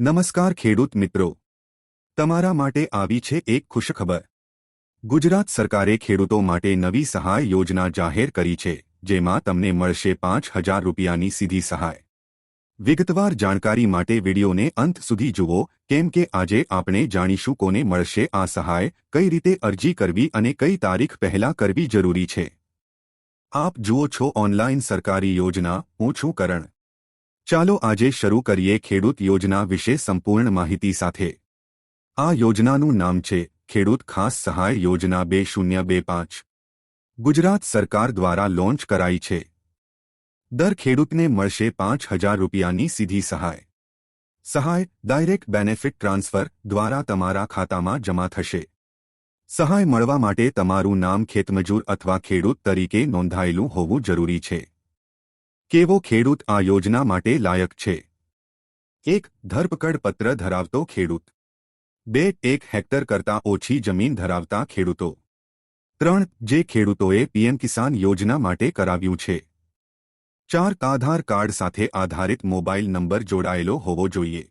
નમસ્કાર ખેડૂત મિત્રો. તમારા માટે આવી છે એક ખુશખબર. ગુજરાત સરકારે ખેડૂતો માટે નવી સહાય યોજના જાહેર કરી છે, જેમાં તમને મળશે પાંચ હજાર રૂપિયાની સીધી સહાય. વિગતવાર જાણકારી માટે વિડીયોને અંત સુધી જુઓ, કેમ કે આજે આપણે જાણીશું કોને મળશે આ સહાય, કઈ રીતે અરજી કરવી અને કઈ તારીખ પહેલા કરવી જરૂરી છે. આપ જુઓ છો ઓનલાઇન સરકારી યોજના, હું છું કરણ. ચાલો આજે શરૂ કરીએ ખેડૂત યોજના વિશે સંપૂર્ણ માહિતી સાથે. આ યોજનાનું નામ છે ખેડૂત ખાસ સહાય યોજના બે શૂન્ય બે પાંચ. ગુજરાત સરકાર દ્વારા લોન્ચ કરાઈ છે. દર ખેડૂતને મળશે પાંચ હજાર રૂપિયાની સીધી સહાય. સહાય ડાયરેક્ટ બેનિફિટ ટ્રાન્સફર દ્વારા તમારા ખાતામાં જમા થશે. સહાય મળવા માટે તમારું નામ ખેતમજૂર અથવા ખેડૂત તરીકે નોંધાયેલું હોવું જરૂરી છે. કેવો ખેડૂત આ યોજના માટે લાયક છે? એક, ધરપકડ પત્ર ધરાવતો ખેડૂત. બે, એક હેક્ટર કરતાં ઓછી જમીન ધરાવતા ખેડૂતો. ત્રણ, જે ખેડૂતોએ પીએમ કિસાન યોજના માટે કરાવ્યું છે. ચાર, આધાર કાર્ડ સાથે આધારિત મોબાઈલ નંબર જોડાયેલો હોવો જોઈએ.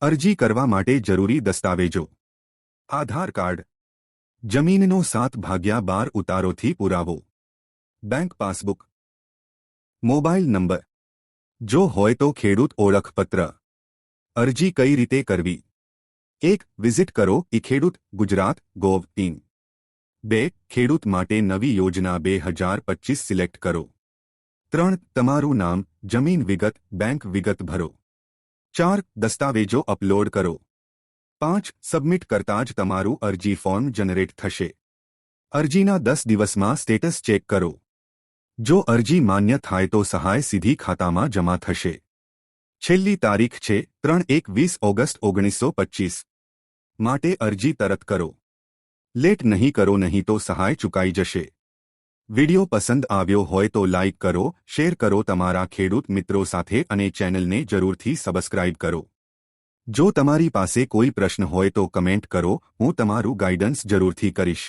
અરજી કરવા માટે જરૂરી દસ્તાવેજો. આધાર કાર્ડ. જમીનનો સાત ભાગ્યા બાર ઉતારોથી પુરાવો. Bank passbook. Mobile number. જો હોય તો ખેડૂત ઓળખપત્ર. અરજી કઈ રીતે કરવી? એક, વિઝિટ કરો ઈ ખેડૂત ગુજરાત ગોવ ટીમ. બે, ખેડૂત માટે નવી યોજના બે હજાર પચીસ સિલેક્ટ કરો. ત્રણ, તમારું નામ, જમીન વિગત, બેંક વિગત ભરો. ચાર, દસ્તાવેજો અપલોડ કરો. પાંચ સબમિટ કરતા જ તમારું અરજી ફોર્મ જનરેટ થશે. અરજીના દસ દિવસમાં સ્ટેટસ ચેક કરો. જો અરજી માન્ય થાય તો સહાય સીધી ખાતામાં જમા થશે. છેલ્લી તારીખ છે, ત્રણ એક વીસ ઓગસ્ટ ઓગણીસો પચ્ચીસ માટે અરજી તરત કરો. લેટ નહીં કરો, નહીં તો સહાય ચૂકાઈ જશે. વિડિયો પસંદ આવ્યો હોય તો લાઇક કરો, શેર કરો તમારા ખેડૂત મિત્રો સાથે અને ચેનલને જરૂરથી સબસ્ક્રાઇબ કરો. જો તમારી પાસે કોઈ પ્રશ્ન હોય તો કમેન્ટ કરો, હું તમારું ગાઈડન્સ જરૂરથી કરીશ.